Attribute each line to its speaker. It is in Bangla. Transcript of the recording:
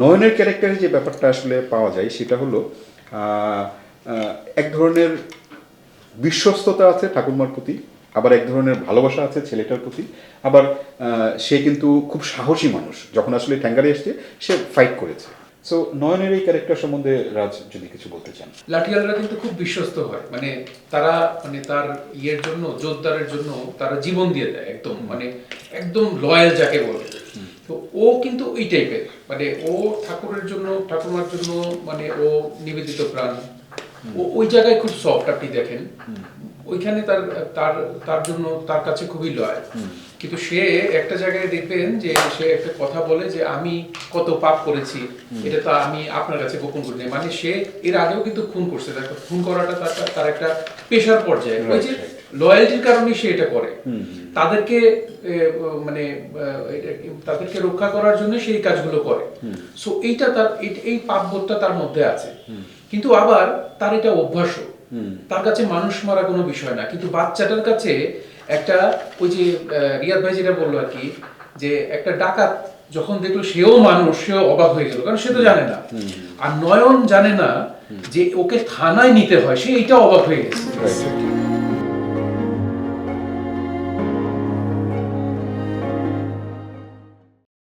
Speaker 1: নয়নের ক্যারেক্টারে যে ব্যাপারটা আসলে পাওয়া যায়, সেটা হলো এক ধরনের বিশ্বস্ততা আছে ঠাকুরমার প্রতি, আবার এক ধরনের ভালোবাসা আছে ছেলেটার প্রতি, আবার সে কিন্তু খুব সাহসী মানুষ। যখন আসলে ট্যাঙ্গারে এসছে, সে ফাইট করেছে। সো নয়নের এই ক্যারেক্টার সম্বন্ধে রাজ যদি কিছু বলতে চান।
Speaker 2: লাঠিয়ালরা কিন্তু খুব বিশ্বস্ত হয়। মানে তারা মানে তার ইয়ের জন্য, জোরদারের জন্য তারা জীবন দিয়ে দেয়, একদম মানে একদম লয়াল যাকে বলে। তো ও কিন্তু ওই টাইপের মানে ও ঠাকুরের জন্য ঠাকুমার জন্য মানে ও নিবেদিত প্রাণ। ও ওই জায়গায় খুব সফট আপনি দেখেন। ওইখানে তার তার তার জন্য তার কাছে খুবই লয় কিন্তু সে একটা জায়গায় দেখবেন যে সে একটা কথা বলে যে আমি কত পাপ করেছি এটা তো আমি আপনার কাছে গোপন করি নাই। মানে সে এর আগেও কিন্তু খুন করছে। তার একটা খুন করাটা তার তার একটা পেশার পর্যায়ে। ওই যে লয়্যালটির কারণে সে এটা করে। তাদেরকে মানে তাদেরকে রক্ষা করার জন্য সেই কাজগুলো করে। সো এইটা তার এই- এই পাপবোধটা তার মধ্যে আছে। কিন্তু আবার তার এটা অভ্যাসও। তার কাছে মানুষ মারা কোনো বিষয় না। কিন্তু বাচ্চাটার কাছে একটা ওই যে রিয়াদ ভাই যেটা বলল আর কি যে একটা ডাকাত যখন দেখল সেও মানুষ সেও অবাক হয়ে গেল। কারণ সে তো জানে না। আর নয়ন জানে না যে ওকে থানায় নিতে হয় সে এটা অবাক হয়ে গেছে.